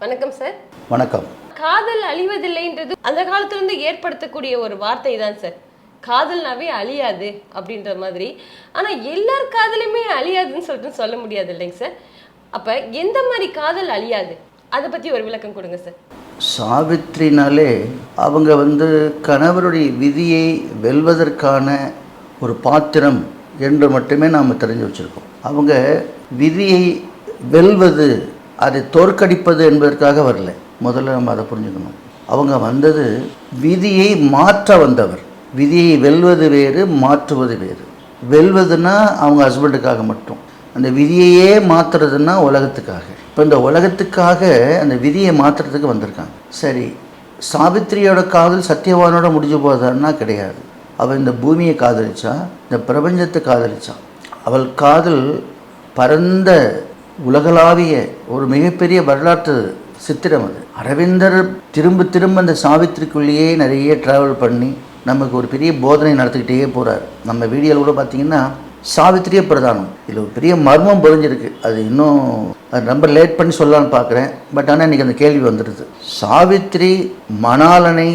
வணக்கம் சார் வணக்கம். காதல் அழிவதில்லைன்றது அந்த காலத்துல இருந்து ஏற்படுத்தக்கூடிய ஒரு வார்த்தை தான் சார் காதல்னாவே அழியாது அப்படின்ற மாதிரி. ஆனா எல்லார் காதலுமே அழியாதுன்னு சொல்லிட்டு சொல்ல முடியாது இல்லைங்க சார் அப்ப எந்த மாதிரி காதல் அழியாது? அதை பத்தி ஒரு விளக்கம் கொடுங்க சார் சாவித்ரினாலே அவங்க வந்து கணவருடைய விதியை வெல்வதற்கான ஒரு பாத்திரம் என்று மட்டுமே நாம் தெரிஞ்சு வச்சுருக்கோம். அவங்க விதியை வெல்வது அதை தோற்கடிப்பது என்பதற்காக வரல. முதல்ல நம்ம அதை புரிஞ்சுக்கணும். அவங்க வந்தது விதியை மாற்ற வந்தவர். விதியை வெல்வது வேறு மாற்றுவது வேறு. வெல்வதுன்னா அவங்க ஹஸ்பண்டுக்காக மட்டும். அந்த விதியையே மாற்றுறதுன்னா உலகத்துக்காக. இப்போ இந்த உலகத்துக்காக அந்த விதியை மாற்றுறதுக்கு வந்திருக்காங்க. சரி சாவித்திரியோட காதல் சத்தியவானோட முடிஞ்சு போதான்னா கிடையாது. அவள் இந்த பூமியை காதலிச்சா இந்த பிரபஞ்சத்தை காதலிச்சா அவள் காதல் பரந்த உலகளாவிய ஒரு மிகப்பெரிய வரலாற்று சித்திரம் அது. அரவிந்தர் திரும்ப திரும்ப அந்த சாவித்திரிக்குள்ளேயே நிறைய ட்ராவல் பண்ணி நமக்கு ஒரு பெரிய போதனை நடத்திக்கிட்டே போகிறார் நம்ம வீடியோவில் கூட பார்த்தீங்கன்னா சாவித்திரியே பிரதானம். இதில் ஒரு பெரிய மர்மம் புரிஞ்சிருக்கு அது இன்னும் அது ரொம்ப லேட் பண்ணி சொல்லலாம்னு பார்க்குறேன் பட் ஆனால் இன்றைக்கி அந்த கேள்வி வந்துடுது சாவித்திரி மணாலனை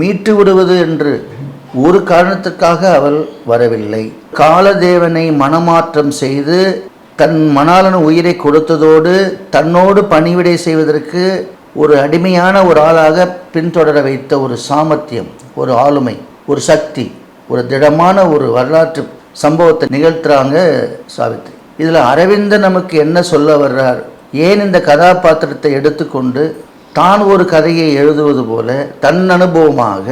மீட்டு விடுவது என்று ஒரு காரணத்திற்காக அவள் வரவில்லை. காலதேவனை மனமாற்றம் செய்து தன் மணாலன் உயிரை கொடுத்ததோடு தன்னோடு பணிவிடை செய்வதற்கு ஒரு அடிமையான ஒரு ஆளாக பின்தொடர வைத்த ஒரு சாமர்த்தியம் ஒரு ஆளுமை ஒரு சக்தி ஒரு திடமான ஒரு வரலாற்று சம்பவத்தை நிகழ்த்துறாங்க சாவித்ரி. இதில் அரவிந்தன் நமக்கு என்ன சொல்ல வர்றார்? ஏன் இந்த கதாபாத்திரத்தை எடுத்துக்கொண்டு தான் ஒரு கதையை எழுதுவது போல தன் அனுபவமாக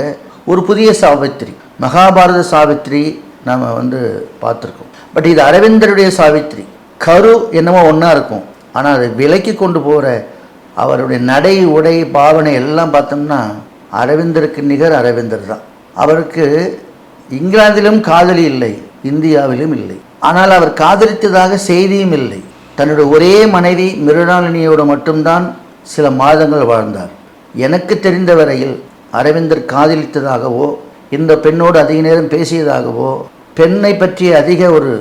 ஒரு புதிய சாவித்திரி மகாபாரத சாவித்திரி நாம் வந்து பார்த்துருக்கோம். பட் இது அரவிந்தருடைய சாவித்திரி கரு என்னமோ ஒன்றா இருக்கும். ஆனால் அதை விலக்கி கொண்டு போகிற அவருடைய நடை உடை பாவனை எல்லாம் பார்த்தோம்னா அரவிந்தருக்கு நிகர் அரவிந்தர் தான். அவருக்கு இங்கிலாந்திலும் காதலி இல்லை இந்தியாவிலும் இல்லை. ஆனால் அவர் காதலித்ததாக செய்தியும் இல்லை. தன்னுடைய ஒரே மனைவி மிருணாளினியோடு மட்டும்தான் சில மாதங்கள் வாழ்ந்தார். எனக்கு தெரிந்த வரையில் அரவிந்தர் காதலித்ததாகவோ இந்த பெண்ணோடு அதிக நேரம் பேசியதாகவோ பெண்ணை பற்றிய அதிக ஒரு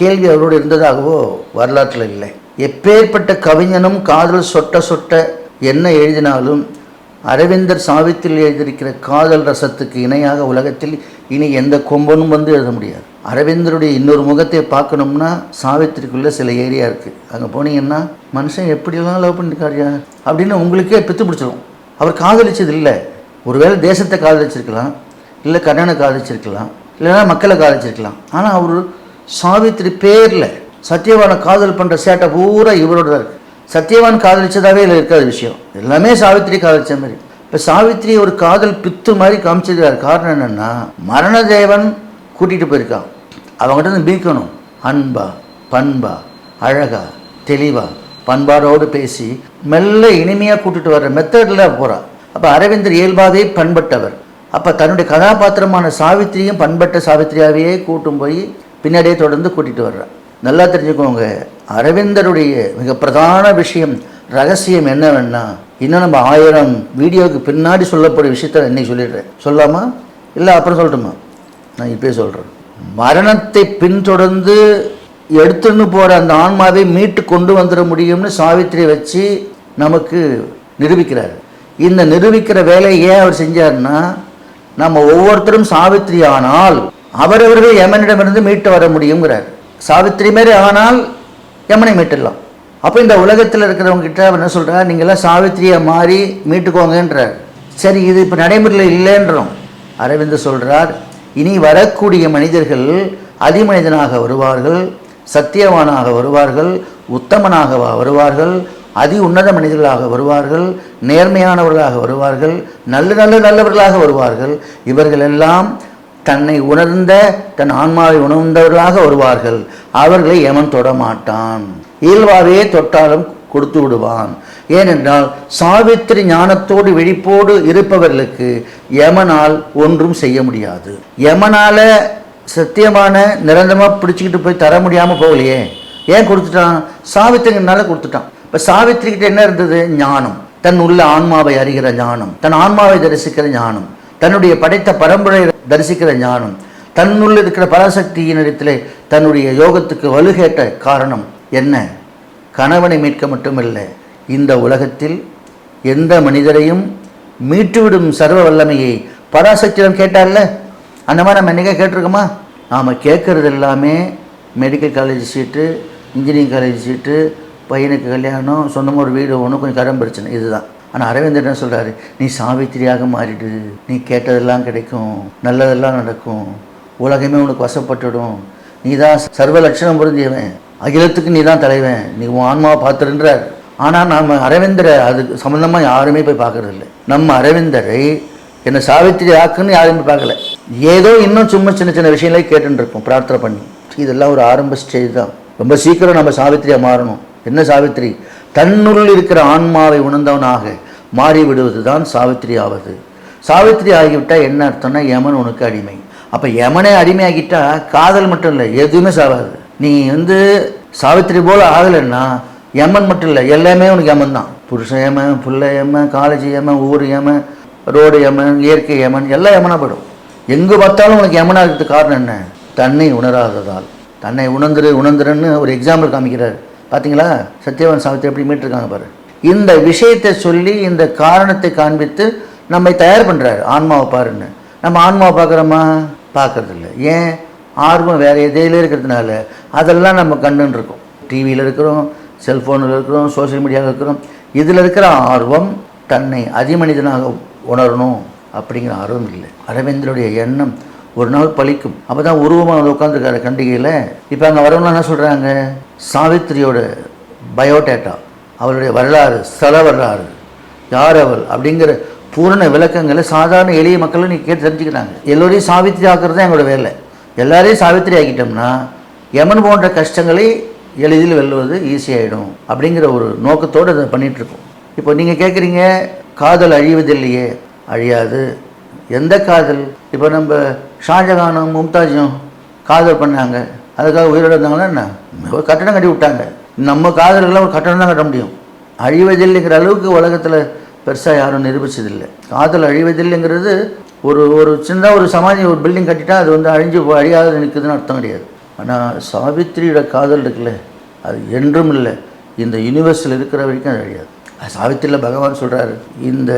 கேள்வி அவரோடு இருந்ததாகவோ வரலாற்றில் இல்லை. எப்பேற்பட்ட கவிஞனும் காதல் சொட்ட சொட்ட என்ன எழுதினாலும் அரவிந்தர் சாவித்தில் எழுதியிருக்கிற காதல் ரசத்துக்கு இணையாக உலகத்தில் இனி எந்த கொம்பனும் வந்து எழுத முடியாது. அரவிந்தருடைய இன்னொரு முகத்தை பார்க்கணும்னா சாவித்திரிக்குள்ளே சில ஏரியா இருக்குது அங்கே போனீங்கன்னா மனுஷன் எப்படியெல்லாம் லவ் பண்ணிருக்காருயா? அப்படின்னு உங்களுக்கே பித்து பிடிச்சிடும் அவர் காதலிச்சது இல்லை. ஒருவேளை தேசத்தை காதலிச்சிருக்கலாம் இல்லை கண்ணனை காதலிச்சிருக்கலாம் இல்லைன்னா மக்களை காதலிச்சிருக்கலாம். ஆனால் அவர் சாவித்திரி பேரில் சத்யவானை காதல் பண்ணுற சேட்டை பூரா இவரோட தான் இருக்குது சத்யவான் காதலிச்சதாகவே இல்லை இருக்காத விஷயம். எல்லாமே சாவித்திரி காதலிச்ச மாதிரி. இப்போ சாவித்திரி ஒரு காதல் பித்து மாதிரி காமிச்சிருக்காரு. காரணம் என்னென்னா மரணதேவன் கூட்டிகிட்டு போயிருக்கான். அவங்ககிட்ட இருந்து மீட்கணும் அன்பா பண்பா அழகா தெளிவா பண்பாடோடு பேசி மெல்ல இனிமையாக கூட்டிகிட்டு வர்ற மெத்தடில் போகிறா அப்போ அரவிந்தர் இயல்பாகவே பண்பட்டவர். அப்போ தன்னுடைய கதாபாத்திரமான சாவித்திரியும் பண்பட்ட சாவித்திரியாகவே கூட்டும் போய் பின்னாடியே தொடர்ந்து கூட்டிகிட்டு வர்றார் நல்லா தெரிஞ்சுக்கோங்க அரவிந்தருடைய மிக பிரதான விஷயம் ரகசியம் என்னவென்னா இன்னும் நம்ம ஆயிரம் வீடியோவுக்கு பின்னாடி சொல்லக்கூடிய விஷயத்த இன்னைக்கு சொல்லிடுறேன். சொல்லாமா? இல்லை அப்புறம் சொல்லட்டுமா? நான் இப்பயே சொல்கிறேன் மரணத்தை பின்தொடர்ந்து எடுத்துன்னு போகிற அந்த ஆன்மாவை மீட்டு கொண்டு வந்துட முடியும்னு சாவித்திரியை வச்சு நமக்கு நிரூபிக்கிறார். இந்த நிரூபிக்கிற வேலையை ஏன் அவர் செஞ்சார்னா நம்ம ஒவ்வொருத்தரும் சாவித்திரி ஆனால் அவரவர்கள் யமனிடமிருந்து மீட்டு வர முடியுங்கிறார் சாவித்திரி மாரி ஆனால் யமனை மீட்டுடலாம். அப்போ இந்த உலகத்தில் இருக்கிறவங்க கிட்ட அவர் என்ன சொல்கிறார் நீங்களாம் சாவித்திரியை மாறி மீட்டுக்கோங்கன்றார். சரி இது இப்போ நடைமுறையில் இல்லைன்றோம். அரவிந்த் சொல்கிறார் இனி வரக்கூடிய மனிதர்கள் அதிமனிதனாக வருவார்கள் சத்தியவானாக வருவார்கள் உத்தமனாக வருவார்கள் அதி உன்னத மனிதர்களாக வருவார்கள் நேர்மையானவர்களாக வருவார்கள் நல்ல நல்ல நல்லவர்களாக வருவார்கள். இவர்கள் எல்லாம் தன்னை உணர்ந்த தன் ஆன்மாவை உணர்ந்தவர்களாக வருவார்கள். அவர்களை எவன் தொடமாட்டான். இயல்பாவே தொட்டாலும் கொடுத்து விடுவான். ஏனென்றால் சாவித்திரி ஞானத்தோடு விழிப்போடு இருப்பவர்களுக்கு யமனால் ஒன்றும் செய்ய முடியாது. யமனால சத்தியமான நிரந்தரமாக பிடிச்சிக்கிட்டு போய் தர முடியாமல் போகலையே. ஏன் கொடுத்துட்டான்? சாவித்திரினால கொடுத்துட்டான். இப்போ சாவித்திரி கிட்ட என்ன இருந்தது? ஞானம். தன் உள்ள ஆன்மாவை அறிகிற ஞானம். தன் ஆன்மாவை தரிசிக்கிற ஞானம். தன்னுடைய படைத்த பரம்பரை தரிசிக்கிற ஞானம். தன்னுள்ள இருக்கிற பராசக்தியினிடத்தில் தன்னுடைய யோகத்துக்கு வலுகேட்ட காரணம் என்ன? கணவனை மீட்க மட்டுமில்லை இந்த உலகத்தில் எந்த மனிதரையும் மீட்டுவிடும் சர்வ வல்லமையை பராசக்தியிடம் கேட்டார்ல? அந்த மாதிரி நம்ம என்னைக்கா கேட்டிருக்கோமா? நாம் கேட்குறது எல்லாமே medical college seat engineering college seat பையனுக்கு கல்யாணம் சொந்தமாக ஒரு வீடு ஒன்று கொஞ்சம் கடன் பிரச்சனை. இதுதான். ஆனால் அரவிந்தர் என்ன சொல்கிறாரு நீ சாவித்திரியாக மாறிடு. நீ கேட்டதெல்லாம் கிடைக்கும். நல்லதெல்லாம் நடக்கும். உலகமே உனக்கு வசப்பட்டுடும் நீ தான் சர்வ லட்சணம் புரிஞ்சவன் அகிலத்துக்கு நீ தான் தலைவன். நீ உன் ஆன்மாவை பார்த்துருன்றார் ஆனால் நம்ம அரவிந்தரை அதுக்கு சம்மந்தமாக யாருமே போய் பார்க்குறதில்ல. நம்ம அரவிந்தரை என்னை சாவித்திரி ஆக்குன்னு யாருமே பார்க்கல. ஏதோ இன்னும் சும்மா சின்ன சின்ன விஷயங்களே கேட்டுட்டு இருக்கோம் பிரார்த்தனை பண்ணி. இதெல்லாம் ஒரு ஆரம்ப ஸ்டேஜ் தான். ரொம்ப சீக்கிரம் நம்ம சாவித்திரியாக மாறணும். என்ன சாவித்திரி? தன்னுள் இருக்கிற ஆன்மாவை உணர்ந்தவனாக மாறிவிடுவது தான் சாவித்திரி ஆவது சாவித்திரி ஆகிவிட்டால் என்ன அர்த்தம்னா யமன் உனக்கு அடிமை. அப்போ யமனே அடிமையாகிட்டா காதல் மட்டும் இல்லை எதுவுமே சாவாது. நீ வந்து சாவித்திரி போல் ஆகலைன்னா யமன் மட்டும் இல்லை எல்லாமே உனக்கு யமன் தான். புருஷன் யமன் புள்ள யமன் காலேஜ் யமன் ஊர் யமன் ரோடு யமன் இயற்கை யமன் எல்லாம் யமனாக போயிடும். எங்கே பார்த்தாலும் உனக்கு யமனாக இருக்கிறதுக்கு காரணம் என்ன? தன்னை உணராததால். தன்னை உணர்ந்துரு உணர்ந்துருன்னு ஒரு எக்ஸாம்பிள் காமிக்கிறார். பார்த்தீங்களா சத்யவான் சாவித்திரி எப்படி மீட்டிருக்காங்க பாரு. இந்த விஷயத்தை சொல்லி இந்த காரணத்தை காண்பித்து நம்மை தயார் பண்ணுறாரு ஆன்மாவை பாருன்னு. நம்ம ஆன்மாவை பார்க்குறோமா? பார்க்கறதில்ல. ஏன்? ஆர்வம் வேறு எதையில இருக்கிறதுனால. அதெல்லாம் நம்ம கண்ணுன்னு இருக்கோம். டிவியில் இருக்கிறோம் செல்ஃபோனில் இருக்கிறோம் சோஷியல் மீடியாவில் இருக்கிறோம். இதில் இருக்கிற ஆர்வம் தன்னை அதிமனிதனாக உணரணும் அப்படிங்கிற ஆர்வம் இல்லை. அரவிந்தருடைய எண்ணம் ஒரு நாள் பழிக்கும். அப்போ தான் உருவமாக வந்து உட்காந்துருக்காரு கண்டிகையில். இப்போ அங்கே வரவங்களாம் என்ன சொல்கிறாங்க சாவித்திரியோட பயோடேட்டா. அவளுடைய வரலாறு ஸ்தல வரலாறு. யார் அவள் அப்படிங்கிற பூரண விளக்கங்களை சாதாரண எளிய மக்களும் நீ கேட்டு தெரிஞ்சுக்கிறாங்க. எல்லோரையும் சாவித்திரி ஆக்கிறது தான் எங்களோட வேலை. எல்லாரையும் சாவித்திரி ஆக்கிட்டோம்னா யமன் போன்ற கஷ்டங்களை எளிதில் வெல்லுவது ஈஸியாகிடும் அப்படிங்கிற ஒரு நோக்கத்தோடு அதை பண்ணிகிட்ருக்கோம் இப்போ நீங்கள் கேட்குறீங்க காதல் அழிவதில்லையே அழியாது. எந்த காதல்? இப்போ நம்ம ஷாஜகானும் மும்தாஜும் காதல் பண்ணாங்க. அதுக்காக உயிரிழந்தாங்கன்னா என்ன? ஒரு கட்டடம் கட்டி விட்டாங்க. நம்ம காதலுக்கெல்லாம் ஒரு கட்டணம் தான் கட்ட முடியும். அழிவதில்லைங்கிற அளவுக்கு உலகத்தில் பெருசாக யாரும் நிரூபிச்சதில்லை. காதல் அழிவதில்லைங்கிறது ஒரு ஒரு சின்ன ஒரு சமாதி ஒரு பில்டிங் கட்டிட்டா அது வந்து அழிஞ்சு அழியாத நிற்குதுன்னு அர்த்தம் கிடையாது. ஆனால் சாவித்திரியோட காதல் இருக்குல்ல அது என்றும் இல்லை. இந்த யூனிவர்ஸில் இருக்கிற வரைக்கும் அது அழியாது. சாவித்திரியில் பகவான் சொல்கிறாரு இந்த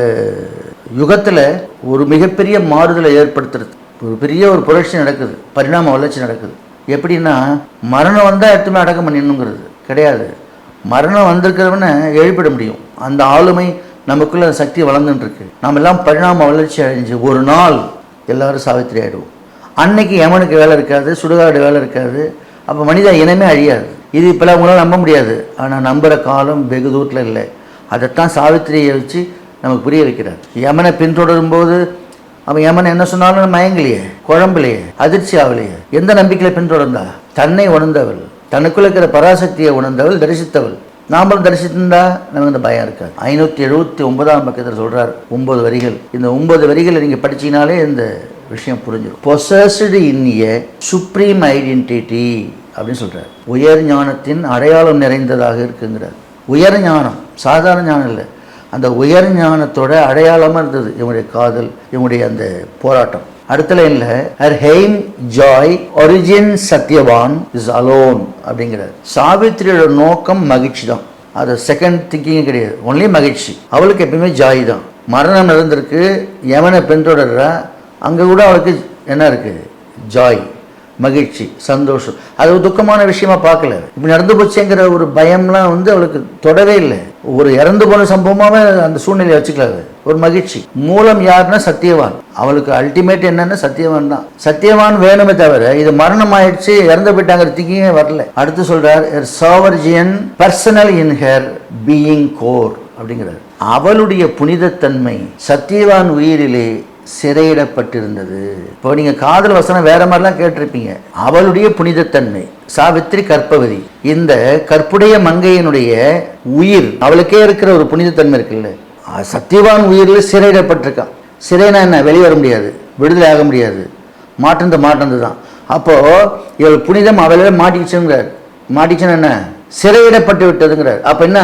யுகத்தில் ஒரு மிகப்பெரிய மாறுதலை ஏற்படுத்துறது. ஒரு பெரிய ஒரு புரட்சி நடக்குது. பரிணாம வளர்ச்சி நடக்குது. எப்படின்னா மரணம் வந்தால் எடுத்துமே அடக்கம் பண்ணிடணுங்கிறது. கிடையாது. மரணம் வந்திருக்கிறவனை எழுப்பிட முடியும். அந்த ஆளுமை நமக்குள்ள சக்தி வளர்ந்துட்டுருக்கு நம்ம எல்லாம் பரிணாம வளர்ச்சி அடைஞ்சு ஒரு நாள் எல்லாரும் சாவித்திரி ஆயிடுவோம். அன்னைக்கு யமனுக்கு வேலை இருக்காது சுடுகாடு வேலை இருக்காது. அப்போ மனித இனமே அழியாது. இது இப்போலாம் அவங்களால நம்ப முடியாது. ஆனால் நம்புகிற காலம் வெகு தூரத்தில் இல்லை. அதைத்தான் சாவித்திரியை வச்சு நமக்கு புரிய வைக்கிறார். யமனை பின்தொடரும் போது அவன் யமன் என்ன சொன்னாலும் மயங்கலையே குழம்புலையே அதிர்ச்சி ஆகலையே எந்த நம்பிக்கையில் பின்தொடர்ந்தா? தன்னை உணர்ந்தவள். தனக்குள்ள இருக்கிற பராசக்தியை உணர்ந்தவள் தரிசித்தவள். நாமளும் தரிசித்திருந்தா நமக்கு இந்த பயம் இருக்காது. ஐநூற்றி எழுபத்தி ஒன்பதாம் பக்கத்தில் சொல்கிறார் ஒன்பது வரிகள். இந்த ஒன்பது வரிகளை நீங்கள் படிச்சீங்கனாலே இந்த விஷயம் புரிஞ்சிடும் possessed in a supreme identity அப்படின்னு சொல்கிறார் உயர் ஞானத்தின் அடையாளம் நிறைந்ததாக இருக்குங்கிறார். உயர் ஞானம் சாதாரண ஞானம் இல்லை. அந்த உயர் ஞானத்தோட அடையாளமாக இருந்தது இவங்களுடைய காதல் இவங்களுடைய அந்த போராட்டம். அடுத்த லைன்ல her aim joy origin Satyavan is alone அப்படிங்கிறார். சாவித்திரியோட நோக்கம் மகிழ்ச்சி தான் அது செகண்ட் திங்கிங் கிடையாது. ஒன்லி மகிழ்ச்சி. அவளுக்கு எப்பயுமே ஜாய் தான். மரணம் நடந்திருக்கு. எவனை பின்தொடர்றா. அங்கே கூட அவளுக்கு என்ன இருக்கு? ஜாய் மகிழ்ச்சி சந்தோஷம். அது ஒரு துக்கமான விஷயமா பார்க்கல இப்படி நடந்து போச்சுங்கிற ஒரு பயம்லாம் வந்து அவளுக்கு தொடவே இல்லை. ஒரு இறந்து போன சம்பவமாவே அந்த சூழ்நிலையை வச்சுக்கலாது ஒரு மகிழ்ச்சி. மூலம் யாருன்னா சத்தியவான் அவளுக்கு அல்டிமேட் என்னன்னா சத்தியவான் தான். சத்தியவான் வேணுமே தவிர இது மரணம் ஆயிடுச்சு இறந்து போயிட்டாங்கிற திங்கிங்கே வரல. அடுத்து சொல்றார் sovereign personal in her being core அப்படிங்கிறார். அவளுடைய புனிதத்தன்மை சத்தியவான் உயிரிலே சிறையிடப்பட்டிருந்தது. இப்போ நீங்கள் காதல் வசனம் வேற மாதிரிலாம் கேட்டிருப்பீங்க. அவளுடைய புனிதத்தன்மை சாவித்திரி கற்பவதி இந்த கற்புடைய மங்கையினுடைய உயிர் அவளுக்கே இருக்கிற ஒரு புனிதத்தன்மை இருக்குல்ல. சத்தியவான் உயிரில் சிறையிடப்பட்டிருக்கான் சிறைனா என்ன? வெளியே வர முடியாது. விடுதலை ஆக முடியாது. மாட்டந்து மாற்றந்து தான் அப்போது இவள் புனிதம் அவளே மாட்டிக்கிச்சுங்கிறார். மாட்டிச்சுன்னா என்ன? சிறையிடப்பட்டு விட்டதுங்கிறார். அப்போ என்ன?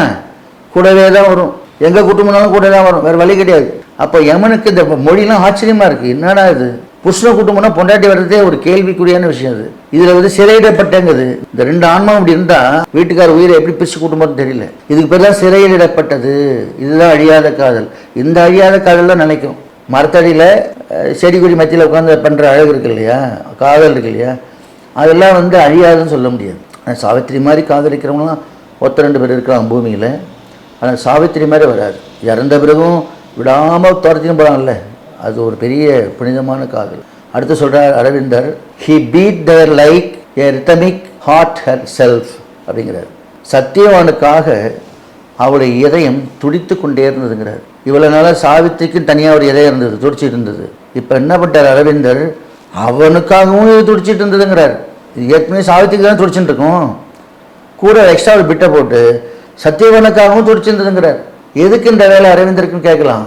கூடவே தான் வரும். எங்கள் குடும்பம்னாலும் கூட தான் வரும். வேறு வழி கிடையாது. அப்போ யமனுக்கு இந்த மொழிலாம் ஆச்சரியமா இருக்குது என்னடா இது? புஷ்ண கூட்டம் பொண்டாட்டி வர்றதே ஒரு கேள்விக்குறியான விஷயம் அது. இதில் வந்து சிறையிடப்பட்டங்குது. இந்த ரெண்டு ஆன்மா அப்படி இருந்தால் வீட்டுக்கார உயிரை எப்படி பிரித்து கூட்டம் தெரியல. இதுக்கு பேர் தான் சிறையிடப்பட்டது. இதுதான் அழியாத காதல். இந்த அழியாத காதல் தான் நினைக்கும். மரத்தடியில் செடி கொடி மத்தியில் உட்காந்து பண்ணுற அழகு இருக்கு இல்லையா? காதல் இருக்கு இல்லையா? அதெல்லாம் வந்து அழியாதுன்னு சொல்ல முடியாது. சாவித்திரி மாதிரி காதலிக்கிறவங்களாம் ஒத்த ரெண்டு பேர் இருக்கலாம் பூமியில். ஆனால் சாவித்திரி மாதிரி வராது. இறந்த பிறகும் விடாமல் துரத்தின்னு போகிறாங்கல்ல அது ஒரு பெரிய புனிதமான காதல். அடுத்து சொல்கிறார் Aravindar he beat there like a rhythmic heart her self அப்படிங்கிறார் சத்தியவானுக்காக அவளுடைய இதயம் துடித்து கொண்டே இருந்ததுங்கிறார். இவ்வளோ நாளாக சாவித்திரிக்கும் தனியாக ஒரு இதயம் இருந்தது துடிச்சிட்டு இருந்தது. இப்போ என்ன பண்ணிட்டார் அரவிந்தர்? அவனுக்காகவும் இது துடிச்சிட்டு இருந்ததுங்கிறார். இது ஏற்கனவே சாவித்திரிக்கு தான் துடிச்சுட்டு இருக்கும். கூட எக்ஸ்ட்ரா ஒரு பிட்டை போட்டு சத்தியவனுக்காகவும் துடிச்சிருந்ததுங்கிறார். எதுக்கு இந்த வேலை அரவிந்தருக்குன்னு கேட்கலாம்.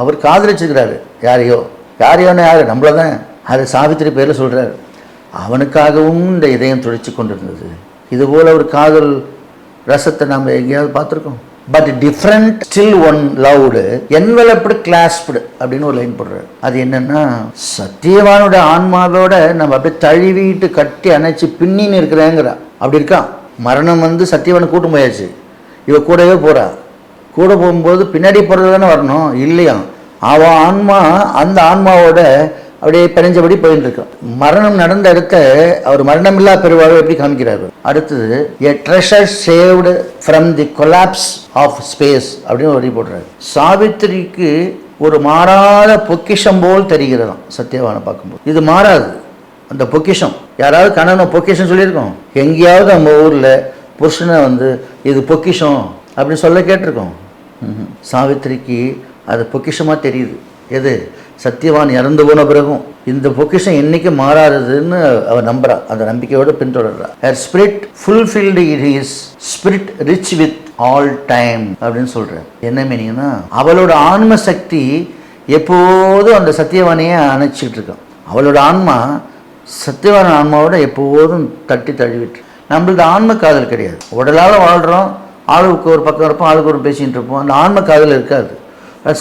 அவர் காதலிச்சுக்கிறாரு யாரையோ? யாரையோன்னு யார்? நம்மள தான் அது சாவித்திரி பேரில் சொல்கிறார் அவனுக்காகவும் இந்த இதயம் துடிச்சு கொண்டிருந்தது. இதுபோல் ஒரு காதல் ரசத்தை நம்ம எங்கேயாவது பார்த்துருக்கோம். But different still one loved enveloped clasped அப்படின்னு ஒரு லைன் போடுறாரு. அது என்னன்னா சத்தியவானோட ஆன்மாவோட நம்ம அப்படியே தழுவிட்டு கட்டி அணைச்சி பின்னின்னு இருக்கிறேங்கிறா அப்படி இருக்கான். மரணம் வந்து சத்தியவானை கூட்டம் போயாச்சு. இவ கூடவே போறா. கூட போகும்போது பின்னாடி போகிறது தானே வரணும்? இல்லையா? அவன் ஆன்மா அந்த ஆன்மாவோட அப்படியே பிணைஞ்சபடி போயிட்டு இருக்கான் மரணம் நடந்த இடத்த அவர் மரணமில்லா பெருவாழ்வு எப்படி காமிக்கிறாரு அடுத்தது a treasure saved from the collapse of space அப்படின்னு வழி போடுறாரு. சாவித்திரிக்கு ஒரு மாறாத பொக்கிஷம் போல் தெரிகிறதாம் சத்யவானை பார்க்கும்போது. இது மாறாது. அந்த பொக்கிஷம். யாராவது கணவன் பொக்கிஷம் சொல்லியிருக்கோம். எங்கேயாவது நம்ம ஊரில் புருஷனை வந்து இது பொக்கிஷம் அப்படின்னு சொல்ல கேட்டிருக்கோம். ம்ஹும். சாவித்திரிக்கு அது பொக்கிஷமாக தெரியுது. எது? சத்தியவான் இறந்து போன பிறகும் இந்த பொக்கிஷம் என்னைக்கு மாறாததுன்னு அவர் நம்புறா. அந்த நம்பிக்கையோடு பின்தொடர்றா. Her spirit fulfilled it is spirit rich with all time அப்படின்னு சொல்கிறார் என்ன மீனிங்னா அவளோட ஆன்ம சக்தி எப்போதும் அந்த சத்தியவானையே அணைச்சிக்கிட்டு இருக்கான். அவளோட ஆன்மா சத்தியவான ஆன்மாவோட எப்போதும் தட்டி தழுவிட்டு நம்மளது ஆன்ம காதல் கிடையாது. உடலால் வாழ்கிறோம் ஆளுக்கு ஒரு பக்கம் இருப்போம் ஆளுக்கு ஒரு பேசிகிட்டு இருப்போம். அந்த ஆன்ம காதல் இருக்காது.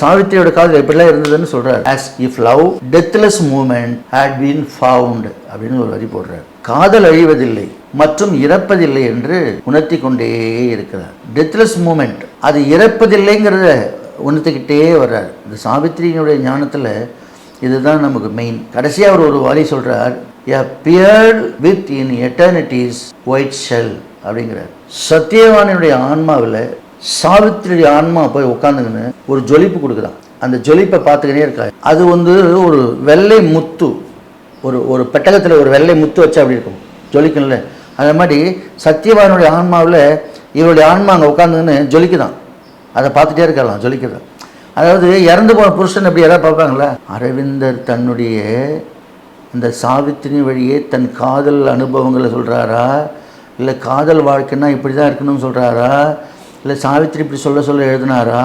சாவித்திரியோட காதல் எப்படிலாம் இருந்ததுன்னு சொல்கிறார் as if love deathless moment had been found அப்படின்னு ஒரு வரி போடுறார். காதல் அழிவதில்லை மற்றும் இறப்பதில்லை என்று உணர்த்தி கொண்டே இருக்கிறார். டெத்லெஸ் மூமெண்ட் அது இறப்பதில்லைங்கிறத உணர்த்திக்கிட்டே வர்றார். இந்த சாவித்திரியினுடைய ஞானத்தில் இதுதான் நமக்கு மெயின் கடைசியாக அவர் ஒரு வரி சொல்றார் appeared with in eternity's white shell அப்படிங்கிறார். சத்தியவானினுடைய ஆன்மாவில் சாவித்திரியுடைய ஆன்மா போய் உட்காந்துக்கின்னு ஒரு ஜொலிப்பு கொடுக்குறான் அந்த ஜொலிப்பை பார்த்துக்கினே இருக்கா அது வந்து ஒரு வெள்ளை முத்து ஒரு ஒரு பெட்டகத்தில் ஒரு வெள்ளை முத்து வச்சு அப்படி இருக்கும். ஜொலிக்கும்ல. அதே மாதிரி சத்தியவானுடைய ஆன்மாவில் இவருடைய ஆன்மா அங்கே உட்காந்துக்கின்னு ஜொலிக்குதான். அதை பார்த்துட்டே இருக்கலாம் ஜொலிக்கிறான் அதாவது இறந்து போன புருஷன் எப்படி யாராவது பார்ப்பாங்களா? அரவிந்தர் தன்னுடைய இந்த சாவித்திரி வழியே தன் காதல் அனுபவங்களை சொல்கிறாரா இல்லை காதல் வாழ்க்கைன்னா இப்படி தான் இருக்கணும்னு சொல்கிறாரா இல்லை சாவித்திரி இப்படி சொல்ல சொல்ல எழுதினாரா?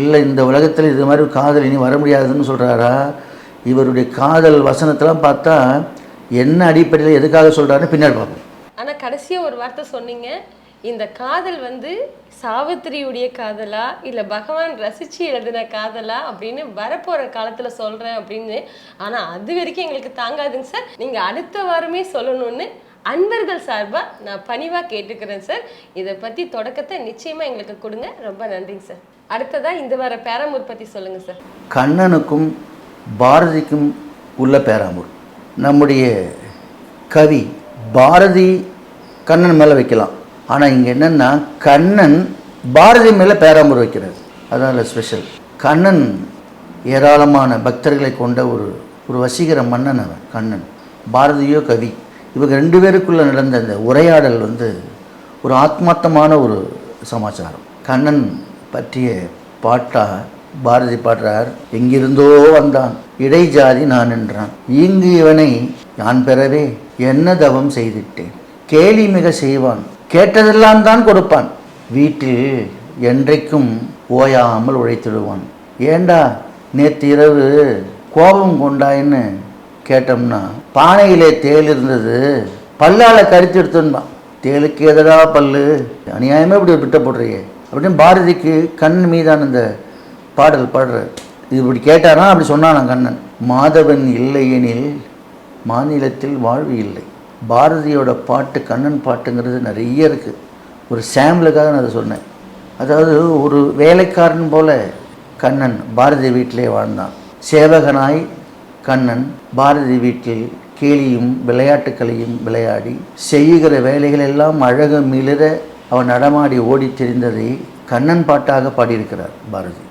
இல்லை இந்த உலகத்தில் இது மாதிரி காதல் இனி வர முடியாதுன்னு சொல்கிறாரா இவருடைய காதல் வசனத்தெல்லாம் பார்த்தா என்ன அடிப்படையில் எதுக்காக சொல்கிறாருன்னு பின்னாடி பார்ப்போம். ஆனால் கடைசியாக ஒரு வார்த்தை சொன்னீங்க. இந்த காதல் வந்து சாவித்திரியுடைய காதலா இல்லை பகவான் ரசிச்சு எழுதின காதலா அப்படின்னு வரப்போற காலத்துல சொல்றேன் அப்படின்னு. ஆனா அது வரைக்கும் எங்களுக்கு தாங்காதுங்க சார். நீங்க அடுத்த வாரமே சொல்லணும்னு அன்பர்கள் சார்பா நான் பணிவா கேட்டுக்கிறேன் சார். இதை பத்தி தொடக்கத்தை நிச்சயமா எங்களுக்கு கொடுங்க. ரொம்ப நன்றிங்க சார். அடுத்ததா இந்த வார பேராமூர் பத்தி சொல்லுங்க சார். கண்ணனுக்கும் பாரதிக்கும் உள்ள பேராமூர். நம்முடைய கவி பாரதி கண்ணன் மேலே வைக்கலாம். ஆனால் இங்கே என்னென்னா கண்ணன் பாரதி மேலே பேராமூர் வைக்கிறார். அதனால் ஸ்பெஷல் கண்ணன் ஏராளமான பக்தர்களை கொண்ட ஒரு ஒரு வசீகர மன்னன் அவன் கண்ணன். பாரதியோ கவி. இவங்க ரெண்டு பேருக்குள்ளே நடந்த அந்த உரையாடல் வந்து ஒரு ஆத்மார்த்தமான ஒரு சமாச்சாரம். கண்ணன் பற்றிய பாட்டா பாரதி பாடுறார். எங்கிருந்தோ வந்தான் இடைஜாதி நான் என்றான். இங்கு இவனை யான் பெறவே என்ன தவம் செய்திட்டேன். கேலி மிக செய்வான் கேட்டதெல்லாம் தான் கொடுப்பான். வீட்டில் என்றைக்கும் ஓயாமல் உழைத்திடுவான். ஏண்டா நேற்று இரவு கோபம் கொண்டாயின்னு கேட்டோம்னா பானையிலே தேள் இருந்தது பல்லால் கடித்து எடுத்துன்பான் தேளுக்கு எதடா பல்லு? அநியாயமே இப்படி விட்ட போடுறியே. அப்படின்னு பாரதிக்கு கண் மீதான இந்த பாடல் பாடுற இது இப்படி கேட்டானா? அப்படி சொன்னான் கண்ணன். மாதவன் இல்லையெனில் மாநிலத்தில் வாழ்வு இல்லை. பாரதியோட பாட்டு கண்ணன் பாட்டுங்கிறது நிறைய இருக்குது ஒரு சாம்பிளுக்காக நான் அதை சொன்னேன். அதாவது ஒரு வேலைக்காரன் போல கண்ணன் பாரதி வீட்டிலே வாழ்ந்தான். சேவகனாய் கண்ணன் பாரதி வீட்டில் கேலியும் விளையாட்டுக்களையும் விளையாடி செய்கிற வேலைகள் எல்லாம் அழகு மிளிர அவன் நடமாடி ஓடித் தெரிந்ததை கண்ணன் பாட்டாக பாடியிருக்கிறார் பாரதி.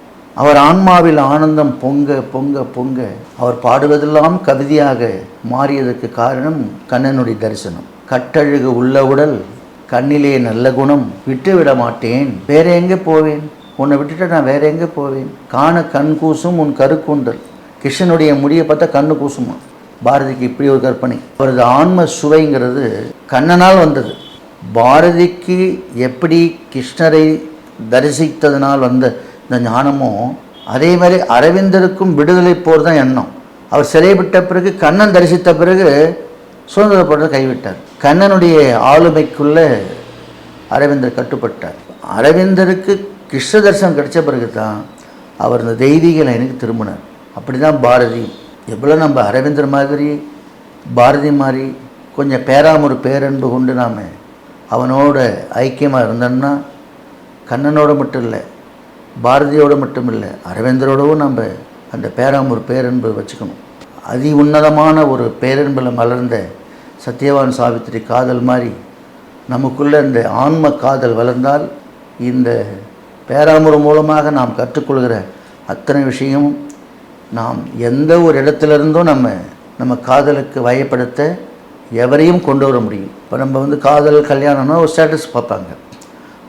அவர் ஆன்மாவில் ஆனந்தம் பொங்க பொங்க பொங்க. அவர் பாடுவதெல்லாம் கவிதையாக மாறியதற்கு காரணம் கண்ணனுடைய தரிசனம். கட்டழகு உள்ள உடல் கண்ணிலே நல்ல குணம் விட்டு விட மாட்டேன். வேற எங்கே போவேன்? உன்னை விட்டுட்டு நான் வேற எங்கே போவேன்? காண கண் கூசும் உன் கருக்கூந்தல். கிருஷ்ணனுடைய முடியை பார்த்தா கண்ணு கூசுமா? பாரதிக்கு இப்படி ஒரு கற்பனை. அவரது ஆன்ம சுவைங்கிறது கண்ணனால் வந்தது. பாரதிக்கு எப்படி கிருஷ்ணரை தரிசித்ததனால் வந்த இந்த ஞானமோ அதே மாதிரி அரவிந்தருக்கும் விடுதலை போர் தான் எண்ணம். அவர் சிறை விட்ட பிறகு கண்ணன் தரிசித்த பிறகு சுதந்திரப்படுறதை கைவிட்டார். கண்ணனுடைய ஆளுமைக்குள்ளே அரவிந்தர் கட்டுப்பட்டார். அரவிந்தருக்கு கிருஷ்ண தரிசனம் கிடைச்ச பிறகு தான் அவர் இந்த தெய்வீக லைனுக்கு திரும்பினார். அப்படி தான் பாரதி. எவ்வளோ நம்ம அரவிந்தர் மாதிரி பாரதி மாதிரி கொஞ்சம் பேராமொரு பேரன்பு கொண்டு நாம் அவனோட ஐக்கியமாக இருந்தோம்னா கண்ணனோட மட்டும் இல்லை பாரதியோடு மட்டும் இல்லை அரவிந்தரோடவும் நம்ம அந்த பேராமொரு பேரன்பு வச்சுக்கணும். அதி உன்னதமான ஒரு பேரன்பில் மலர்ந்த சத்யவான் சாவித்திரி காதல் மாதிரி நமக்குள்ளே இந்த ஆன்ம காதல் வளர்ந்தால் இந்த பேராமுறு மூலமாக நாம் கற்றுக்கொள்கிற அத்தனை விஷயமும் நாம் எந்த ஒரு இடத்துலேருந்தும் நம்ம நம்ம காதலுக்கு வயப்படுத்த எவரையும் கொண்டு வர முடியும். இப்போ நம்ம வந்து காதல் கல்யாணம்னா ஒரு ஸ்டேட்டஸ் பார்ப்பாங்க.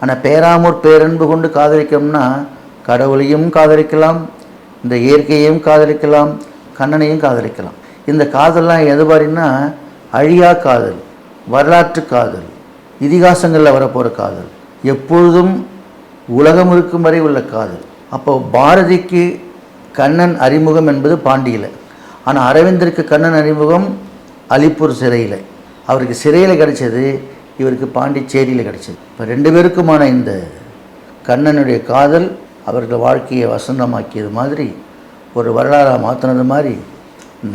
ஆனால் பேராமூர் பேரன்பு கொண்டு காதலிக்கணும்னா கடவுளையும் காதலிக்கலாம் இந்த இயற்கையையும் காதலிக்கலாம் கண்ணனையும் காதலிக்கலாம். இந்த காதல்லாம் எது மாதிரின்னா அழியா காதல் வரலாற்று காதல் இதிகாசங்களில் வரப்போகிற காதல் எப்பொழுதும் உலகம் இருக்கும் வரை உள்ள காதல். அப்போ பாரதிக்கு கண்ணன் அறிமுகம் என்பது பாண்டியில். ஆனால் அரவிந்தருக்கு கண்ணன் அறிமுகம் அலிப்பூர் சிறையில். அவருக்கு சிறையில் கிடைச்சது இவருக்கு பாண்டிச்சேரியில் கிடைச்சது. இப்போ ரெண்டு பேருக்குமான இந்த கண்ணனுடைய காதல் அவர்கள் வாழ்க்கையை வசந்தமாக்கியது மாதிரி ஒரு வரலாறாக மாற்றினது மாதிரி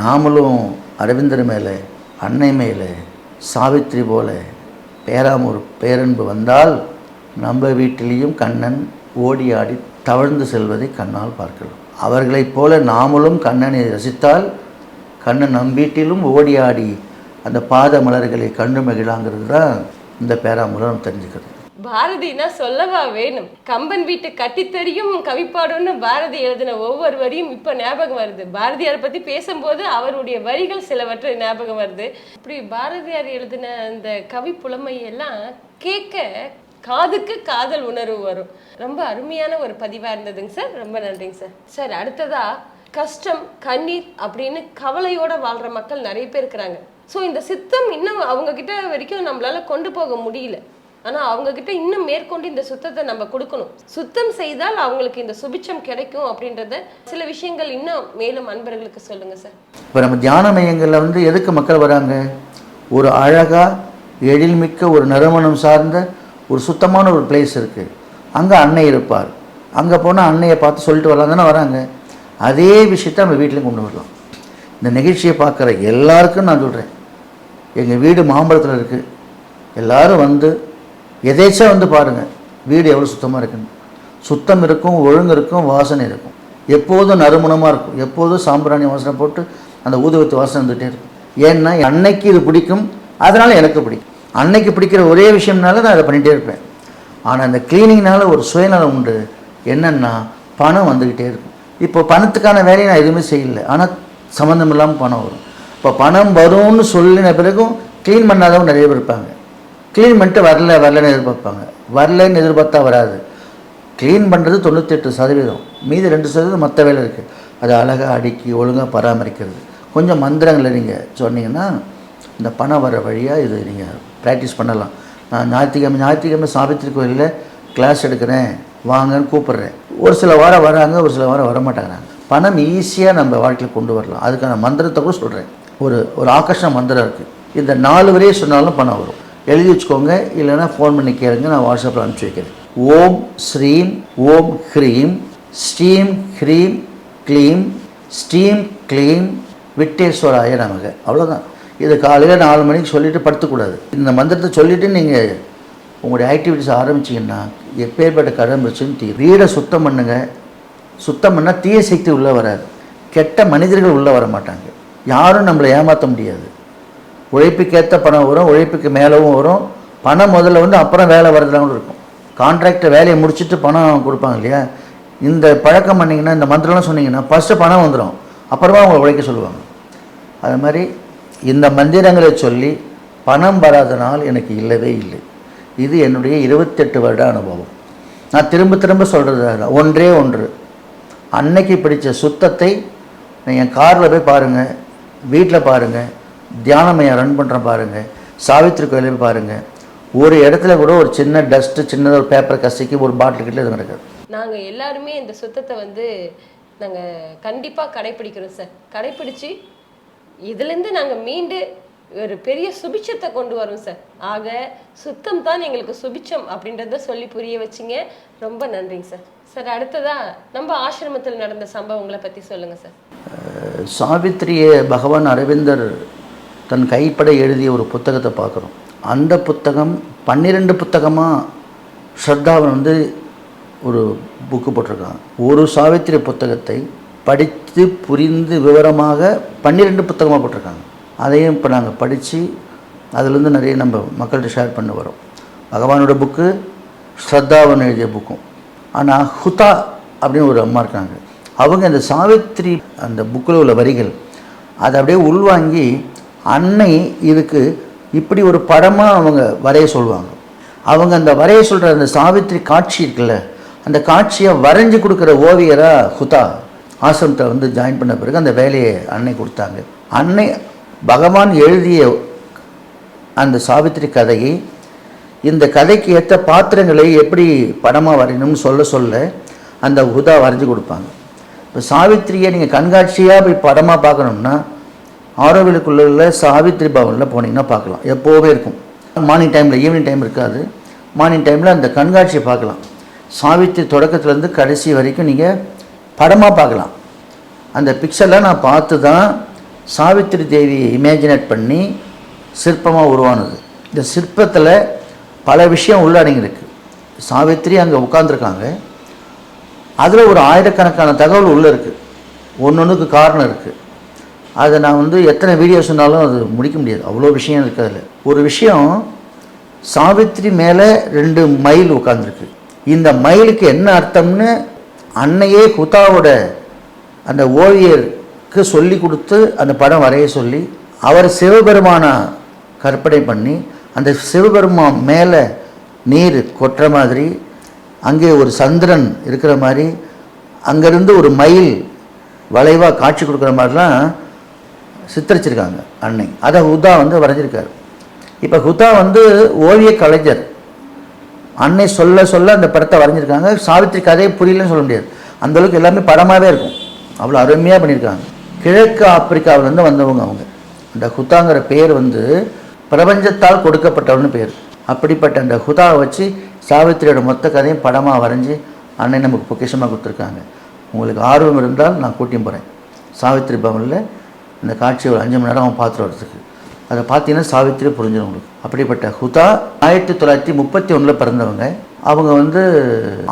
நாமளும் அரவிந்தர் மேலே அன்னை மேலே சாவித்திரி போல பேராமூர் பேரன்பு வந்தால் நம்ம வீட்டிலேயும் கண்ணன் ஓடி ஆடி தவழ்ந்து செல்வதை கண்ணால் பார்க்கலாம். அவர்களைப் போல நாமளும் கண்ணனை ரசித்தால் கண்ணன் நம் வீட்டிலும் ஓடி ஆடி அந்த பாத மலர்களை கண்டு மகிழாங்கிறது தான் இந்த பேராமூலம் தெரிஞ்சுக்கிறது. பாரதினா சொல்லவா வேணும்? கம்பன் வீட்டு கட்டித்தறியும் கவிப்பாடுன்னு பாரதி எழுதின ஒவ்வொரு வரியும் இப்ப ஞாபகம் வருது. பாரதியார் பத்தி பேசும்போது அவருடைய வரிகள் சிலவற்றை ஞாபகம் வருது. இப்படி பாரதியார் எழுதின அந்த கவி புலமையெல்லாம் கேட்க காதுக்கு காதல் உணர்வு வரும். ரொம்ப அருமையான ஒரு பதிவா இருந்ததுங்க சார். ரொம்ப நன்றிங்க சார். சார் அடுத்ததா கஷ்டம் கண்ணீர் அப்படின்னு கவலையோட வாழ்ற மக்கள் நிறைய பேர் இருக்கிறாங்க. ஸோ இந்த சித்தம் இன்னும் அவங்க கிட்ட வரைக்கும் நம்மளால கொண்டு போக முடியல. ஆனால் அவங்க கிட்ட இன்னும் மேற்கொண்டு இந்த சுத்தத்தை நம்ம கொடுக்கணும். சுத்தம் செய்தால் அவங்களுக்கு இந்த சுபிச்சம் கிடைக்கும் அப்படின்றத சில விஷயங்கள் இன்னும் மேலும் அன்பர்களுக்கு சொல்லுங்க சார். இப்போ நம்ம தியான மையங்களில் வந்து எதுக்கு மக்கள் வராங்க? ஒரு அழகாக எழில்மிக்க ஒரு நறுமணம் சார்ந்த ஒரு சுத்தமான ஒரு பிளேஸ் இருக்குது அங்கே அன்னை இருப்பார். அங்கே போனால் அன்னையை பார்த்து சொல்லிட்டு வரலாம் தானே வராங்க. அதே விஷயத்தை நம்ம வீட்டிலையும் கொண்டு வரலாம். இந்த நிகழ்ச்சியை பார்க்குற எல்லாருக்கும் நான் சொல்கிறேன் எங்கள் வீடு மாம்பழத்தில் இருக்குது எல்லோரும் வந்து எதேச்சா வந்து பாருங்கள் வீடு எவ்வளோ சுத்தமாக இருக்குன்னு. சுத்தம் இருக்கும் ஒழுங்கு இருக்கும் வாசனை இருக்கும். எப்போதும் நறுமணமாக இருக்கும். எப்போதும் சாம்பிராணி வாசனை போட்டு அந்த ஊதுவத்து வாசனை வந்துகிட்டே இருக்கும். ஏன்னா அன்னைக்கு இது பிடிக்கும். அதனால் எனக்கு பிடிக்கும். அன்னைக்கு பிடிக்கிற ஒரே விஷயம்னால நான் அதை பண்ணிகிட்டே இருப்பேன். ஆனால் அந்த க்ளீனிங்னால ஒரு சுயநலம் உண்டு. என்னென்னா பணம் வந்துக்கிட்டே இருக்கும். இப்போ பணத்துக்கான வேலையை நான் எதுவுமே செய்யலை. ஆனால் சம்மந்தம் இல்லாமல் பணம் வரும். இப்போ பணம் வரும்னு சொல்லின பிறகும் க்ளீன் பண்ணாதவங்க நிறைய பேர் இருப்பாங்க. க்ளீன் பண்ணிட்டு வரல வரலன்னு எதிர்பார்ப்பாங்க. வரலன்னு எதிர்பார்த்தா வராது. க்ளீன் பண்ணுறது தொண்ணூத்தெட்டு சதவீதம். மீதி ரெண்டு சதவீதம் மற்ற வேலை இருக்குது அதை அழகாக அடுக்கி ஒழுங்காக பராமரிக்கிறது. கொஞ்சம் மந்திரங்களை நீங்கள் சொன்னீங்கன்னா இந்த பணம் வர வழியாக இது நீங்கள் ப்ராக்டிஸ் பண்ணலாம். நான் ஞாயிற்றுக்கிழமை ஞாயிற்றுக்கிழமை சாவித்திரி கோயிலில் கிளாஸ் எடுக்கிறேன். வாங்கன்னு கூப்பிட்றேன். ஒரு சில வாரம் வராங்க ஒரு சில வாரம் வரமாட்டேங்கிறாங்க. பணம் ஈஸியாக நம்ம வாழ்க்கையில் கொண்டு வரலாம். அதுக்கான மந்திரத்தை கூட சொல்கிறேன் ஒரு ஒரு ஆகர்ஷண மந்திரம் இருக்குது இந்த நாலு வரையே சொன்னாலும் பணம் வரும். எழுதி வச்சுக்கோங்க இல்லைன்னா ஃபோன் பண்ணி கேளுங்க நான் வாட்ஸ்அப்பில் அனுப்பிச்சி வைக்கிறேன். ஓம் ஸ்ரீம் ஓம் ஹ்ரீம் ஸ்ரீம் ஹ்ரீம் க்ளீம் ஸ்டீம் க்ளீம் விட்டேஸ்வராய நமக்கு அவ்வளோதான் இது காலையில் நாலு மணிக்கு சொல்லிட்டு படுத்துக்கூடாது. இந்த மந்திரத்தை சொல்லிவிட்டு நீங்கள் உங்களுடைய ஆக்டிவிட்டிஸ் ஆரம்பிச்சிங்கன்னா எப்பேற்பட்ட கடன் பிரச்சனை தீரும் வீடை சுத்தம் பண்ணுங்க. சுத்தம் பண்ணால் தீய சக்தி உள்ளே வராது. கெட்ட மனிதர்கள் உள்ளே வர மாட்டாங்க. யாரும் நம்மளை ஏமாற்ற முடியாது. உழைப்புக்கேற்ற பணம் வரும் உழைப்புக்கு மேலவும் வரும். பணம் முதல்ல வந்து அப்புறம் வேலை வர்றதுலாம் கூட இருக்கும். கான்ட்ராக்டை வேலையை முடிச்சுட்டு பணம் கொடுப்பாங்க இல்லையா? இந்த பழக்கம் பண்ணிங்கன்னா இந்த மந்திரம்லாம் சொன்னீங்கன்னா ஃபஸ்ட்டு பணம் வந்துடும் அப்புறமா அவங்களை உழைக்க சொல்லுவாங்க. அது மாதிரி இந்த மந்திரங்களை சொல்லி பணம் வராத நாள் எனக்கு இல்லவே இல்லை. இது என்னுடைய இருபத்தெட்டு வருட அனுபவம். நான் திரும்ப திரும்ப சொல்கிறது ஒன்றே ஒன்று. அன்னைக்கு பிடித்த சுத்தத்தை நீங்கள் காரில் போய் பாருங்கள் வீட்டில் பாருங்கள் தியானமையம் ரன் பண்ணுறேன் பாருங்கள் சாவித்திரி கோயிலில் போய் பாருங்கள் ஒரு இடத்துல கூட ஒரு சின்ன டஸ்ட்டு சின்னதாக ஒரு பேப்பர் கசக்கி ஒரு பாட்டில் கிட்ட இது நடக்காது. நாங்க எல்லாருமே இந்த சுத்தத்தை வந்து நாங்க கண்டிப்பா கடைபிடிக்கிறோம் சார் கடைபிடிச்சு இதுல இருந்து நாங்க மீண்டு ஒரு பெரிய சுபிட்சத்தை கொண்டு வரோம் சார் ஆக சுத்தம் தான் எங்களுக்கு சுபிட்சம் அப்படின்றத சொல்லி புரிய வச்சீங்க. ரொம்ப நன்றிங்க சார் சார் அடுத்ததா நம்ம ஆசிரமத்தில் நடந்த சம்பவங்களை பத்தி சொல்லுங்க சார் சாவித்திரியை பகவான் அரவிந்தர் தன் கைப்பட எழுதிய ஒரு புத்தகத்தை பார்க்குறோம். அந்த புத்தகம் பன்னிரெண்டு புத்தகமாக ஸ்ரத்தாவன் வந்து ஒரு புக்கு போட்டிருக்காங்க. ஒரு சாவித்திரி புத்தகத்தை படித்து புரிந்து விவரமாக பன்னிரெண்டு புத்தகமாக போட்டிருக்காங்க. அதையும் இப்போ நாங்கள் படித்து அதுலேருந்து நிறைய நம்ம மக்கள்கிட்ட ஷேர் பண்ண வரோம். பகவானோட புக்கு ஸ்ரத்தாவன் எழுதிய புக்கும் ஆனால் ஹுதா அப்படின்னு ஒரு அம்மா இருக்காங்க. அவங்க அந்த சாவித்திரி அந்த புக்கில் உள்ள வரிகள் அதை அப்படியே உள்வாங்கி அன்னை இதுக்கு இப்படி ஒரு படமாக அவங்க வரைய சொல்லுவாங்க அவங்க அந்த வரைய சொல்கிற அந்த சாவித்திரி காட்சி இருக்குல்ல அந்த காட்சியை வரைஞ்சி கொடுக்குற ஓவியராக ஹுதா ஆசிரமத்தை வந்து ஜாயின் பண்ண பிறகு அந்த வேலையை அன்னை கொடுத்தாங்க. அன்னை பகவான் எழுதிய அந்த சாவித்திரி கதையை இந்த கதைக்கு ஏற்ற பாத்திரங்களை எப்படி படமாக வரையணும்னு சொல்ல சொல்ல அந்த உதா வரைஞ்சி கொடுப்பாங்க. இப்போ சாவித்திரியை நீங்கள் கண்காட்சியாக போய் படமாக பார்க்கணும்னா ஆரோவிலுக்குள்ள உள்ள சாவித்திரி பவனில் போனீங்கன்னா பார்க்கலாம். எப்போவே இருக்கும். மார்னிங் டைமில் ஈவினிங் டைம் இருக்காது. மார்னிங் டைமில் அந்த கண்காட்சியை பார்க்கலாம். சாவித்திரி தொடக்கத்துலேருந்து கடைசி வரைக்கும் நீங்கள் படமாக பார்க்கலாம். அந்த பிக்சரில் நான் பார்த்து தான் சாவித்திரி தேவியை இமேஜினேட் பண்ணி சிற்பமாக உருவானது. இந்த சிற்பத்தில் பல விஷயம் உள்ளடங்கியிருக்கு சாவித்திரி அங்கே உட்காந்துருக்காங்க அதில் ஒரு ஆயிரக்கணக்கான தகவல் உள்ளே இருக்குது ஒன்று ஒன்றுக்கு காரணம் இருக்குது அதை நான் வந்து எத்தனை வீடியோ சொன்னாலும் அது முடிக்க முடியாது. அவ்வளோ விஷயம் இருக்குது அதில். ஒரு விஷயம் சாவித்திரி மேலே ரெண்டு மயில் உட்காந்துருக்கு இந்த மயிலுக்கு என்ன அர்த்தம்னு அன்னையே குதாவோட அந்த ஓவியருக்கு சொல்லி கொடுத்து அந்த படம் வரைய சொல்லி அவர் சிவபெருமானை கற்பனை பண்ணி அந்த சிவபெருமான் மேலே நீர் கொட்டுற மாதிரி அங்கே ஒரு சந்திரன் இருக்கிற மாதிரி அங்கேருந்து ஒரு மயில் வளைவாக காட்சி கொடுக்குற மாதிரிலாம் சித்தரிச்சிருக்காங்க அன்னை. அதை ஹுதா வந்து வரைஞ்சிருக்காரு. இப்போ ஹுதா வந்து ஓவிய கலைஞர். அன்னை சொல்ல சொல்ல அந்த படத்தை வரைஞ்சிருக்காங்க. சாவித்திரி கதையை புரியலன்னு சொல்ல முடியாது. அந்த அளவுக்கு எல்லாமே படமாகவே இருக்கும். அவ்வளோ அருமையாக பண்ணியிருக்காங்க. கிழக்கு ஆப்பிரிக்காவிலேருந்து வந்தவங்க அவங்க. அந்த ஹுதாங்கிற பேர் வந்து பிரபஞ்சத்தால் கொடுக்கப்பட்டவன்னு பேர். அப்படிப்பட்ட அந்த ஹுதாவை வச்சு சாவித்திரியோட மொத்த கதையும் படமாக வரைஞ்சி அன்னை நமக்கு பொக்கிஷமாக கொடுத்துருக்காங்க. உங்களுக்கு ஆர்வம் இருந்தால் நான் கூட்டியும் போகிறேன் சாவித்திரி பவனில் இந்த காட்சி ஒரு அஞ்சு மணி நேரம் அவன் பார்த்துட்டு வரதுக்கு அதை பார்த்தீங்கன்னா சாவித்திரி புரிஞ்சிடும் உங்களுக்கு. அப்படிப்பட்ட ஹுதா ஆயிரத்தி தொள்ளாயிரத்தி முப்பத்தி ஒன்றில் பிறந்தவங்க. அவங்க வந்து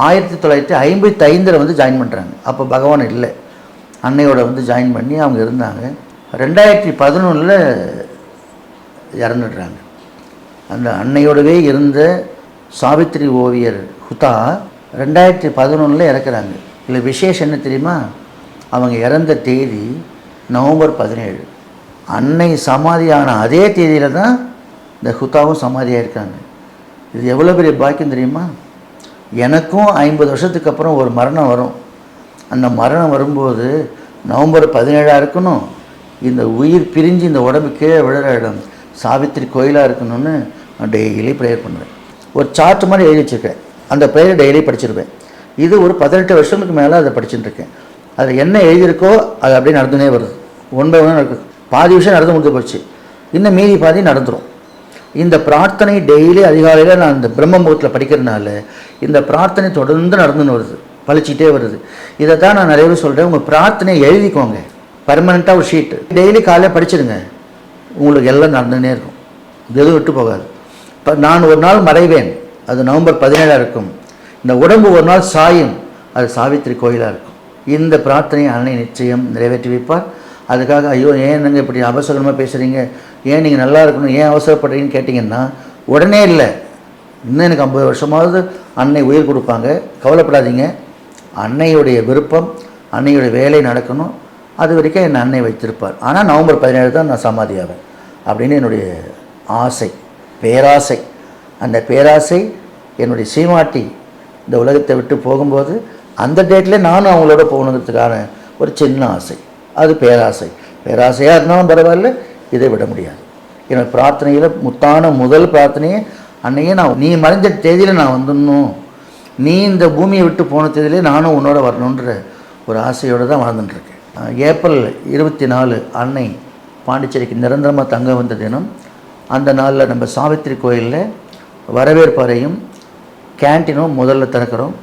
ஆயிரத்தி தொள்ளாயிரத்தி ஐம்பத்தி ஐந்தில் வந்து ஜாயின் பண்ணுறாங்க அப்போ பகவான் இல்லை. அன்னையோட வந்து ஜாயின் பண்ணி அவங்க இருந்தாங்க. ரெண்டாயிரத்தி பதினொன்றில் இறந்துடுறாங்க. அந்த அன்னையோடவே இருந்த சாவித்திரி ஓவியர் ஹுதா ரெண்டாயிரத்தி பதினொன்றில் இறக்குறாங்க. இல்லை விசேஷம் என்ன தெரியுமா? அவங்க இறந்த தேதி நவம்பர் பதினேழு. அன்னை சமாதியான அதே தேதியில் தான் இந்த ஹுதாவும் சமாதியாக இருக்காங்க. இது எவ்வளோ பெரிய பாக்கியம் தெரியுமா? எனக்கும் ஐம்பது வருஷத்துக்கு அப்புறம் ஒரு மரணம் வரும். அந்த மரணம் வரும்போது நவம்பர் பதினேழாக இருக்கணும். இந்த உயிர் பிரிஞ்சு இந்த உடம்பு கீழே விழுற இடம். சாவித்திரி கோயிலாக இருக்கணும்னு நான் டெய்லி ப்ரேயர் பண்ணுவேன். ஒரு சார்ட் மாதிரி எழுதி வச்சுருக்கேன். அந்த ப்ரேயர் டெய்லி படிச்சிருப்பேன். இது ஒரு பதினெட்டு வருஷத்துக்கு மேலே அதை படிச்சுட்டுருக்கேன் அதில் என்ன எழுதியிருக்கோ அது அப்படியே நடந்துனே வருது. ஒன் பை ஒன் நடக்குது. பாதி விஷயம் நடந்து முடிஞ்சு போச்சு. இன்னும் மீதி பாதி நடந்துடும் இந்த பிரார்த்தனை டெய்லி அதிகாலையில் நான் இந்த பிரம்ம முகூர்த்தத்தில் படிக்கிறதுனால இந்த பிரார்த்தனை தொடர்ந்து நடந்துன்னு வருது. பழிச்சிட்டே வருது. இதை தான் நான் நிறைய பேர் சொல்கிறேன் உங்கள் பிரார்த்தனையை எழுதிக்கோங்க. பர்மனெண்ட்டாக ஒரு ஷீட்டு டெய்லி காலையில் படிச்சிடுங்க. உங்களுக்கு எல்லாம் நடந்துனே இருக்கும். எதுவும் விட்டு போகாது. இப்போ நான் ஒரு நாள் மறைவேன். அது நவம்பர் பதினேழாக இருக்கும். இந்த உடம்பு ஒரு நாள் சாயும். அது சாவித்திரி கோயிலாக இருக்கும். இந்த பிரார்த்தனையை அன்னை நிச்சயம் நிறைவேற்றி வைப்பார் அதுக்காக ஐயோ ஏன் நீங்கள் இப்படி அவசரமாக பேசுகிறீங்க ஏன் நீங்கள் நல்லா இருக்கணும்? ஏன் அவசரப்படுறீங்கன்னு கேட்டிங்கன்னா உடனே இல்லை. இன்னும் எனக்கு ஐம்பது வருஷமாவது அன்னை உயிர் கொடுப்பாங்க. கவலைப்படாதீங்க. அன்னையுடைய விருப்பம் அன்னையுடைய வேலை நடக்கணும். அது வரைக்கும் என் அன்னை வைத்திருப்பார். ஆனால் நவம்பர் பதினேழு தான் நான் சமாதியாவேன் அப்படின்னு என்னுடைய ஆசை பேராசை. அந்த பேராசை என்னுடைய சீமாட்டி இந்த உலகத்தை விட்டு போகும்போது அந்த டேட்டில் நானும் அவங்களோட போகணுங்கிறதுக்கான ஒரு சின்ன ஆசை. அது பேராசை. பேராசையாக இருந்தாலும் பரவாயில்ல இதை விட முடியாது. என்னோட பிரார்த்தனையில் முத்தான முதல் பிரார்த்தனையே அன்னையே நான் நீ மறைஞ்ச தேதியில் நான் வந்துடணும். நீ இந்த பூமியை விட்டு போன தேதியிலே நானும் உன்னோட வரணுன்ற ஒரு ஆசையோடு தான் வாழ்ந்துட்டுருக்கேன். ஏப்ரல் இருபத்தி நாலு அன்னை பாண்டிச்சேரிக்கு நிரந்தரமாக தங்க வந்த தினம் அந்த நாளில் நம்ம சாவித்திரி கோயிலில் வரவேற்பறையும் கேன்டீனும் முதல்ல திறக்கிறோம்.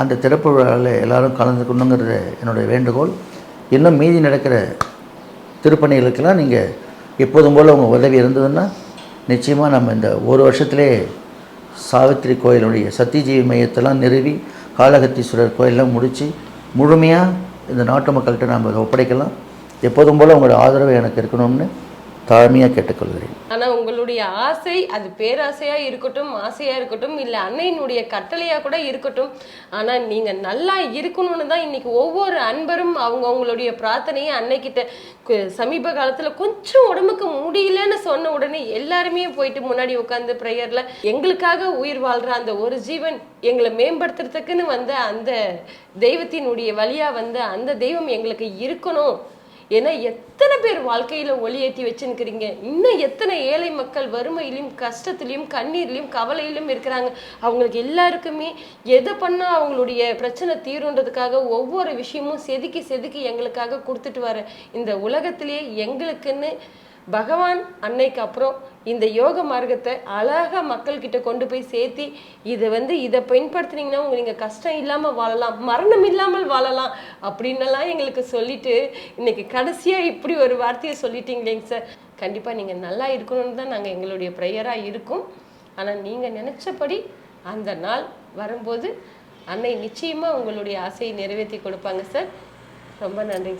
அந்த திறப்பு விழாவில் எல்லோரும் கலந்துக்கணுங்கிறது என்னுடைய வேண்டுகோள். இன்னும் மீதி நடக்கிற திருப்பணிகளுக்கெல்லாம் நீங்கள் எப்போதும் போல் உங்கள் உதவி இருந்ததுன்னா நிச்சயமாக நம்ம இந்த ஒரு வருஷத்திலே சாவித்திரி கோயிலுடைய சத்தியஜீவி மையத்தெல்லாம் நிறுவி காலகத்தீஸ்வரர் கோயிலெலாம் முடித்து முழுமையாக இந்த நாட்டு மக்கள்கிட்ட நாம் அதை ஒப்படைக்கலாம். எப்போதும் போல் உங்களோட ஆதரவு எனக்கு இருக்கணும்னு தாழ்மையாக கேட்டுக்கொள்கிறேன். ஆனால் உங்களுடைய ஆசை அது பேராசையாக இருக்கட்டும் ஆசையாக இருக்கட்டும் இல்லை அன்னையினுடைய கட்டளையாக கூட இருக்கட்டும். ஆனால் நீங்கள் நல்லா இருக்கணும்னு தான் இன்னைக்கு ஒவ்வொரு அன்பரும் அவங்க அவங்களுடைய பிரார்த்தனையை அன்னைக்கிட்ட கு- சமீப காலத்தில் கொஞ்சம் உடம்புக்கு முடியலன்னு சொன்ன உடனே எல்லாருமே போயிட்டு முன்னாடி உட்காந்து ப்ரேயரில் எங்களுக்காக உயிர் வாழ்கிற அந்த ஒரு ஜீவன் எங்களை மேம்படுத்துறதுக்குன்னு வந்த அந்த தெய்வத்தினுடைய வழியாக வந்து அந்த தெய்வம் எங்களுக்கு இருக்கணும். ஏன்னா எத்தனை பேர் வாழ்க்கையில ஒளி ஏற்றி வச்சுருக்கிறீங்க? இன்னும் எத்தனை ஏழை மக்கள் வறுமையிலையும் கஷ்டத்துலையும் கண்ணீர்லையும் கவலையிலும் இருக்கிறாங்க? அவங்களுக்கு எல்லாருக்குமே எதை பண்ணால் அவங்களுடைய பிரச்சனை தீருன்றதுக்காக ஒவ்வொரு விஷயமும் செதுக்கி செதுக்கி எங்களுக்காக கொடுத்துட்டு வர இந்த உலகத்திலேயே எங்களுக்குன்னு பகவான் அன்னைக்கு அப்புறம் இந்த யோக மார்க்கத்தை அழகாக மக்கள்கிட்ட கொண்டு போய் சேர்த்தி இதை வந்து இதை பயன்படுத்துனீங்கன்னா உங்களுக்கு கஷ்டம் இல்லாமல் வாழலாம் மரணம் இல்லாமல் வாழலாம் அப்படின்னெல்லாம் எங்களுக்கு சொல்லிட்டு இன்னைக்கு கடைசியாக இப்படி ஒரு வார்த்தையை சொல்லிட்டீங்களேங்க சார். கண்டிப்பாக நீங்கள் நல்லா இருக்கணும்னு தான் நாங்கள் எங்களுடைய ப்ரேயராக இருக்கும். ஆனால் நீங்கள் நினச்சபடி அந்த நாள் வரும்போது அன்னை நிச்சயமாக உங்களுடைய ஆசையை நிறைவேற்றி கொடுப்பாங்க சார். ரொம்ப நன்றிங்க சார்